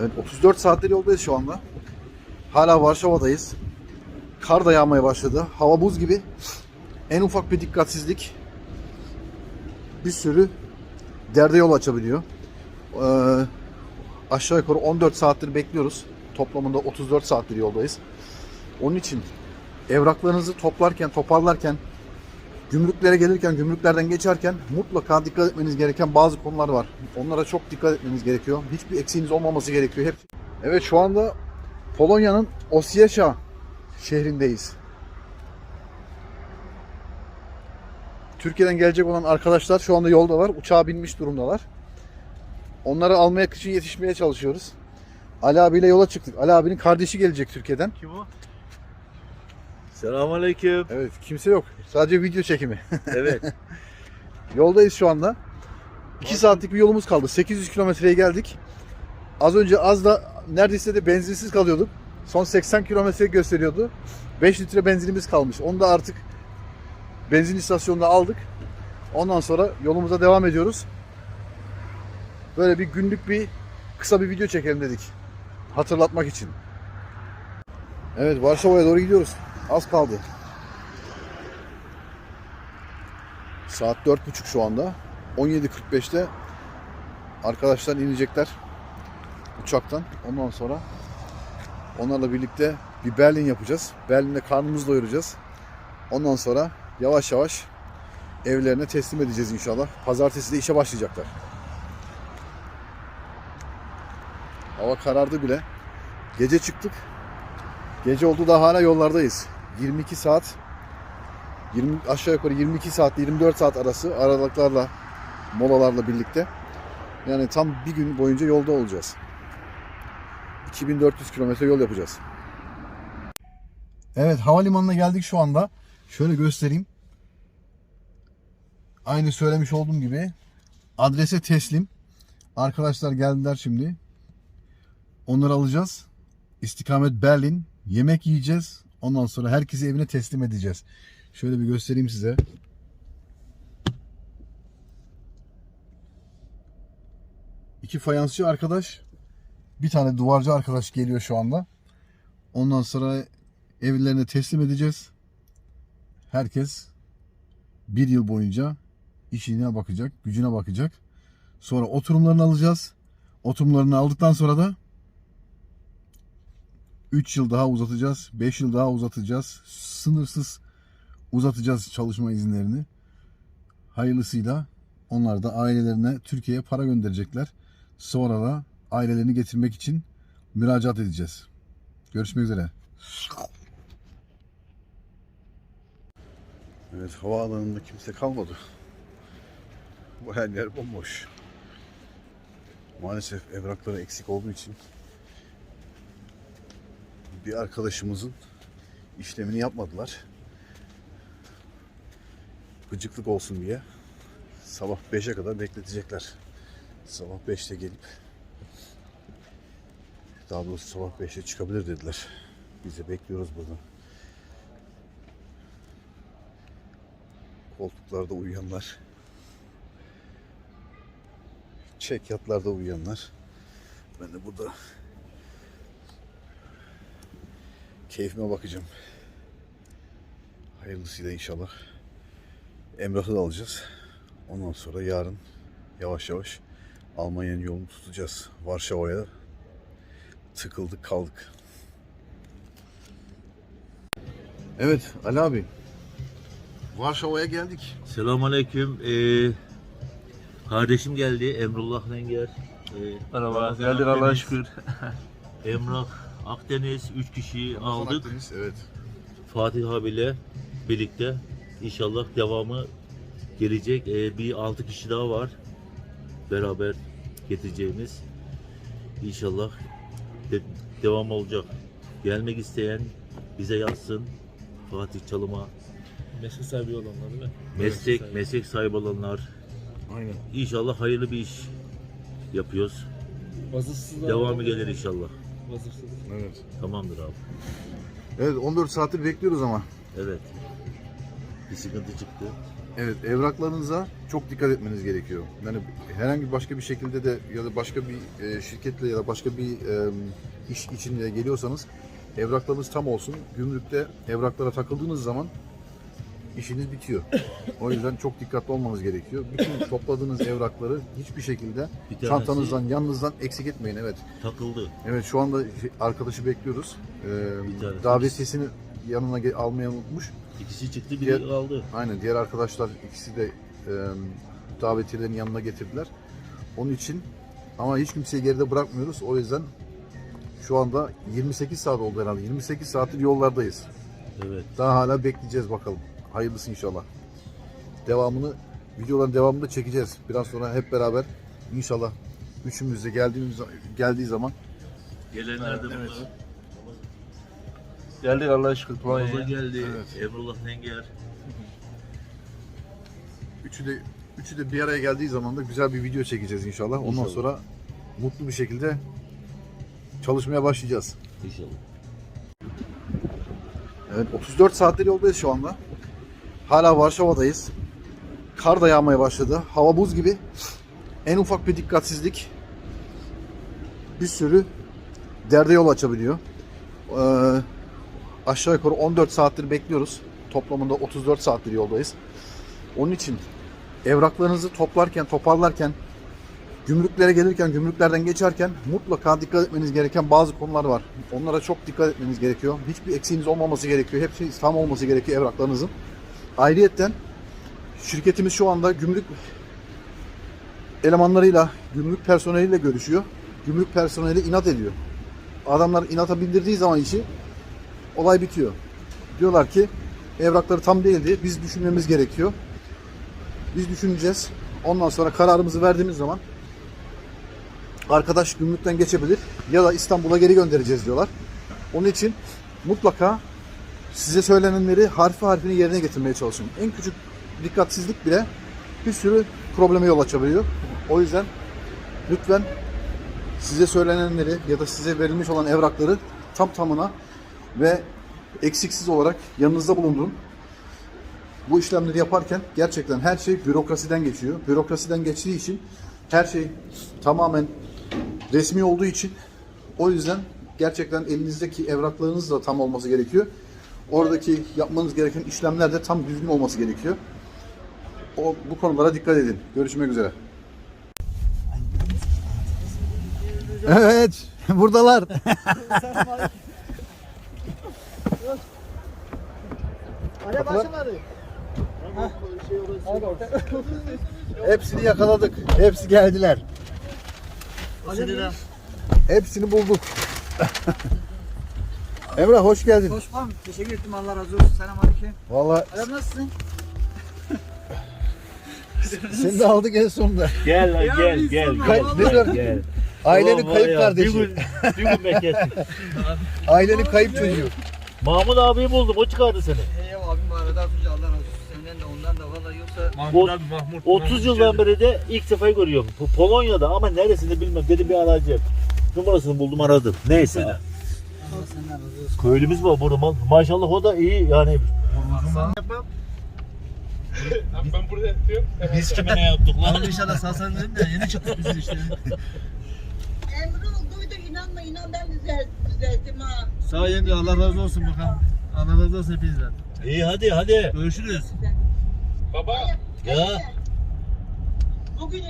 Evet 34 saattir yoldayız şu anda. Hala Varşova'dayız. Kar da yağmaya başladı. Hava buz gibi. En ufak bir dikkatsizlik bir sürü derde yol açabiliyor. Ee, aşağı yukarı 14 saattir bekliyoruz. Toplamında 34 saattir yoldayız. Onun için evraklarınızı toplarken, toparlarken, gümrüklere gelirken, gümrüklerden geçerken mutlaka dikkat etmeniz gereken bazı konular var. Onlara çok dikkat etmeniz gerekiyor. Hiçbir eksiğiniz olmaması gerekiyor. Hep. Evet şu anda Polonya'nın Osiecha şehrindeyiz. Türkiye'den gelecek olan arkadaşlar şu anda yoldalar. Uçağa binmiş durumdalar. Onları almaya için yetişmeye çalışıyoruz. Ali abiyle yola çıktık. Ali abinin kardeşi gelecek Türkiye'den. Kim o? Selamünaleyküm. Evet kimse yok. Sadece video çekimi. Evet. Yoldayız şu anda. 2 saatlik bir yolumuz kaldı. 800 kilometreye geldik. Az önce az da neredeyse de benzinsiz kalıyorduk. Son 80 kilometre gösteriyordu. 5 litre benzinimiz kalmış. Onu da artık benzin istasyonunda aldık. Ondan sonra yolumuza devam ediyoruz. Böyle bir günlük bir kısa bir video çekelim dedik. Hatırlatmak için. Evet Varşova'ya doğru gidiyoruz. Az kaldı. Saat 4.30 şu anda. 17.45'te arkadaşlar inecekler uçaktan. Ondan sonra onlarla birlikte bir Berlin yapacağız. Berlin'de karnımızı doyuracağız. Ondan sonra yavaş yavaş evlerine teslim edeceğiz inşallah. Pazartesi de işe başlayacaklar. Hava karardı bile. Gece çıktık. Gece oldu da hala yollardayız. 22 saat 20 aşağı yukarı 22 saat 24 saat arası aralıklarla molalarla birlikte. Yani tam bir gün boyunca yolda olacağız. 2400 kilometre yol yapacağız. Evet havalimanına geldik şu anda. Şöyle göstereyim. Aynı söylemiş olduğum gibi adrese teslim. Arkadaşlar geldiler şimdi. Onları alacağız. İstikamet Berlin. Yemek yiyeceğiz. Ondan sonra herkesi evine teslim edeceğiz. Şöyle bir göstereyim size. İki fayansçı arkadaş, bir tane duvarcı arkadaş geliyor şu anda. Ondan sonra evlerine teslim edeceğiz. Herkes bir yıl boyunca işine bakacak, gücüne bakacak. Sonra oturumlarını alacağız. Oturumlarını aldıktan sonra da 3 yıl daha uzatacağız, 5 yıl daha uzatacağız. Sınırsız uzatacağız çalışma izinlerini. Hayırlısıyla onlar da ailelerine Türkiye'ye para gönderecekler. Sonra da ailelerini getirmek için müracaat edeceğiz. Görüşmek üzere. Evet havaalanında kimse kalmadı. Bu yer bomboş. Maalesef evrakları eksik olduğu için bir arkadaşımızın işlemini yapmadılar gıcıklık olsun diye sabah 5'e kadar bekletecekler. Sabah 5'te gelip daha doğrusu sabah 5'te çıkabilir dediler. Biz de bekliyoruz burada. Koltuklarda uyuyanlar. Çek yatlarda uyuyanlar. Ben de burada keyfime bakacağım. Hayırlısıyla inşallah. Emrah'ı da alacağız. Ondan sonra yarın yavaş yavaş Almanya'nın yolunu tutacağız. Varşova'ya tıkıldık kaldık. Evet Ali abi. Varşova'ya geldik. Selamünaleyküm. Ee, kardeşim geldi. Emrullah Lenger. Ee, Merhaba, geldin Allah'a şükür. Emrah Akdeniz 3 kişiyi aldık. Akdeniz, Evet. Fatih abiyle birlikte inşallah devamı gelecek. Ee, bir 6 kişi daha var. Beraber getireceğimiz. İnşallah de- devam olacak. Gelmek isteyen bize yazsın. Fatih Çalım'a Meslek sahibi olanlar değil mi? meslek sahibi. meslek sahibi olanlar Aynen. İnşallah hayırlı bir iş yapıyoruz. Da Devamı gelir inşallah. Vasıfsız. Evet. Tamamdır abi. Evet 14 saattir bekliyoruz ama. Evet. Bir sıkıntı çıktı. Evet, evraklarınıza çok dikkat etmeniz gerekiyor. Yani herhangi başka bir şekilde de ya da başka bir e, şirketle ya da başka bir e, iş içinde geliyorsanız evraklarınız tam olsun. Gümrükte evraklara takıldığınız zaman işiniz bitiyor. O yüzden çok dikkatli olmanız gerekiyor. Bütün topladığınız evrakları hiçbir şekilde Bir tanesi- çantanızdan, yanınızdan eksik etmeyin. Evet. Takıldı. Evet şu anda şey- arkadaşı bekliyoruz. Ee, Bir tanesi- davetiyesini yanına ge- almayı unutmuş. İkisi çıktı biri Diğer- kaldı. Aynen diğer arkadaşlar ikisi de e, davetiyelerin yanına getirdiler. Onun için ama hiç kimseyi geride bırakmıyoruz. O yüzden şu anda 28 saat oldu herhalde. 28 saattir yollardayız. Evet. Daha hala bekleyeceğiz bakalım. Hayırlısı inşallah. Devamını, videoların devamını da çekeceğiz. Biraz sonra hep beraber inşallah üçümüz de geldiğimiz geldiği zaman Gelenler de Evet. bunlar. Geldik Allah'a şükür Ramazan geldi. Evet. Emrullah Nenger. üçü de üçü de bir araya geldiği zaman da güzel bir video çekeceğiz inşallah. Ondan İnşallah. sonra mutlu bir şekilde çalışmaya başlayacağız. İnşallah. Evet 34 saattir yoldayız şu anda. Hala Varşova'dayız. Kar da yağmaya başladı. Hava buz gibi. En ufak bir dikkatsizlik bir sürü derde yol açabiliyor. Ee, aşağı yukarı 14 saattir bekliyoruz. Toplamında 34 saattir yoldayız. Onun için evraklarınızı toplarken, toparlarken, gümrüklere gelirken, gümrüklerden geçerken mutlaka dikkat etmeniz gereken bazı konular var. Onlara çok dikkat etmeniz gerekiyor. Hiçbir eksiğiniz olmaması gerekiyor. Hepsi tam olması gerekiyor evraklarınızın. Ayrıyetten şirketimiz şu anda gümrük elemanlarıyla, gümrük personeliyle görüşüyor. Gümrük personeli inat ediyor. Adamlar inata bindirdiği zaman işi olay bitiyor. Diyorlar ki evrakları tam değildi. Biz düşünmemiz gerekiyor. Biz düşüneceğiz. Ondan sonra kararımızı verdiğimiz zaman arkadaş gümrükten geçebilir ya da İstanbul'a geri göndereceğiz diyorlar. Onun için mutlaka size söylenenleri harfi harfini yerine getirmeye çalışın. En küçük dikkatsizlik bile bir sürü probleme yol açabiliyor. O yüzden lütfen size söylenenleri ya da size verilmiş olan evrakları tam tamına ve eksiksiz olarak yanınızda bulundurun. Bu işlemleri yaparken gerçekten her şey bürokrasiden geçiyor. Bürokrasiden geçtiği için her şey tamamen resmi olduğu için o yüzden gerçekten elinizdeki evraklarınız da tam olması gerekiyor. Oradaki yapmanız gereken işlemler de tam düzgün olması gerekiyor. O, bu konulara dikkat edin. Görüşmek üzere. Evet, buradalar. Başlamadı. Hepsini yakaladık. Hepsi geldiler. Hepsini bulduk. Emrah hoş geldin. Hoş bulduk. Teşekkür ederim. Allah razı olsun. Selam aleyküm. Vallahi Adam nasılsın? seni de aldık en sonunda. Gel lan gel gel. sonra gel, vallahi- gel. Ailenin Ulan var kayıp ya, kardeşi. Bir gün, bir gün beklesin. Ailenin kayıp çocuğu. Mahmut abiyi buldum. O çıkardı seni. Eyvallah abim arada atınca Allah razı olsun. Senden de ondan da valla yoksa Mahmut abi Mahmut. 30 yıldan beri de ilk defa görüyorum. Bu Polonya'da ama neresinde bilmem. Dedim bir arayacağım. Numarasını buldum aradım. Neyse. Allah senden razı olsun. Köylümüz var burada. Ma- Maşallah o da iyi yani. Ben burada yatıyorum. Biz kime ne yaptık lan? İnşallah salsan dedim de yeni çıktık biz işte. Emre duydu inanma inan ben düzelt, düzelttim ha. Sağ ol yenge Allah razı olsun bakalım. Allah razı olsun hepinizden. İyi hadi hadi. Görüşürüz. Ya. Bugün